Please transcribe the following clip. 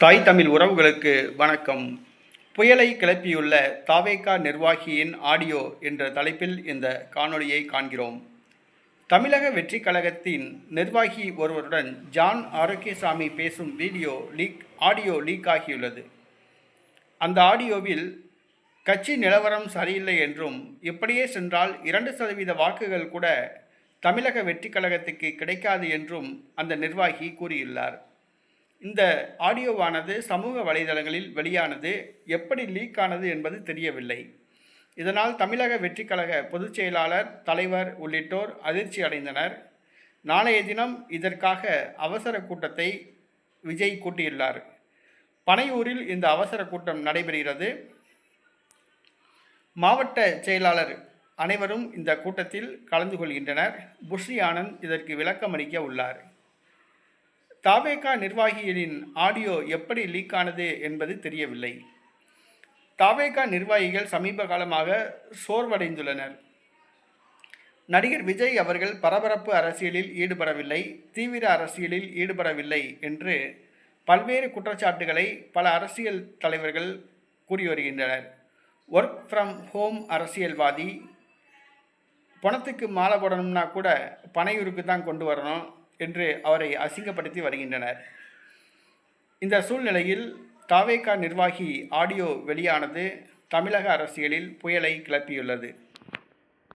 தாய் தமிழ் உறவுகளுக்கு வணக்கம். புயலை கிளப்பியுள்ள தாவேகா நிர்வாகியின் ஆடியோ என்ற தலைப்பில் இந்த காணொளியை காண்கிறோம். தமிழக வெற்றி கழகத்தின் நிர்வாகி ஒருவருடன் ஜான் ஆரோக்கியசாமி பேசும் வீடியோ லீக் ஆடியோ லீக் ஆகியுள்ளது. அந்த ஆடியோவில் கட்சி நிலவரம் சரியில்லை என்றும் இப்படியே சென்றால் இரண்டு சதவீத வாக்குகள் கூட தமிழக வெற்றி கழகத்துக்கு கிடைக்காது என்றும் அந்த நிர்வாகி கூறியுள்ளார். இந்த ஆடியோவானது சமூக வலைதளங்களில் வெளியானது எப்படி லீக் ஆனது என்பது தெரியவில்லை. இதனால் தமிழக வெற்றிக்கழக பொதுச் செயலாளர் தலைவர் உள்ளிட்டோர் அதிர்ச்சி அடைந்தனர். நாளைய தினம் இதற்காக அவசர கூட்டத்தை விஜய் கூட்டியுள்ளார். பனையூரில் இந்த அவசர கூட்டம் நடைபெறுகிறது. மாவட்ட செயலாளர் அனைவரும் இந்த கூட்டத்தில் கலந்து கொள்கின்றனர். புஷ்ரி ஆனந்த் இதற்கு விளக்கம் அளிக்க உள்ளார். தாவேகா நிர்வாகிகளின் ஆடியோ எப்படி லீக் ஆனது என்பது தெரியவில்லை. தாவேகா நிர்வாகிகள் சமீப காலமாக சோர்வடைந்துள்ளனர். நடிகர் விஜய் அவர்கள் பரபரப்பு அரசியலில் ஈடுபடவில்லை தீவிர அரசியலில் ஈடுபடவில்லை என்று பல்வேறு குற்றச்சாட்டுகளை பல அரசியல் தலைவர்கள் கூறி வருகின்றனர். ஒர்க் ஃப்ரம் ஹோம் அரசியல்வாதி பணத்துக்கு மாலை போடணும்னா கூட பனையூருக்கு தான் கொண்டு வரணும். என்று அவரை அசிங்கப்படுத்தி வருகின்றனர். இந்த சூழ்நிலையில் தாவேகா நிர்வாகி ஆடியோ வெளியானது தமிழக அரசியலில் புயலை கிளப்பியுள்ளது.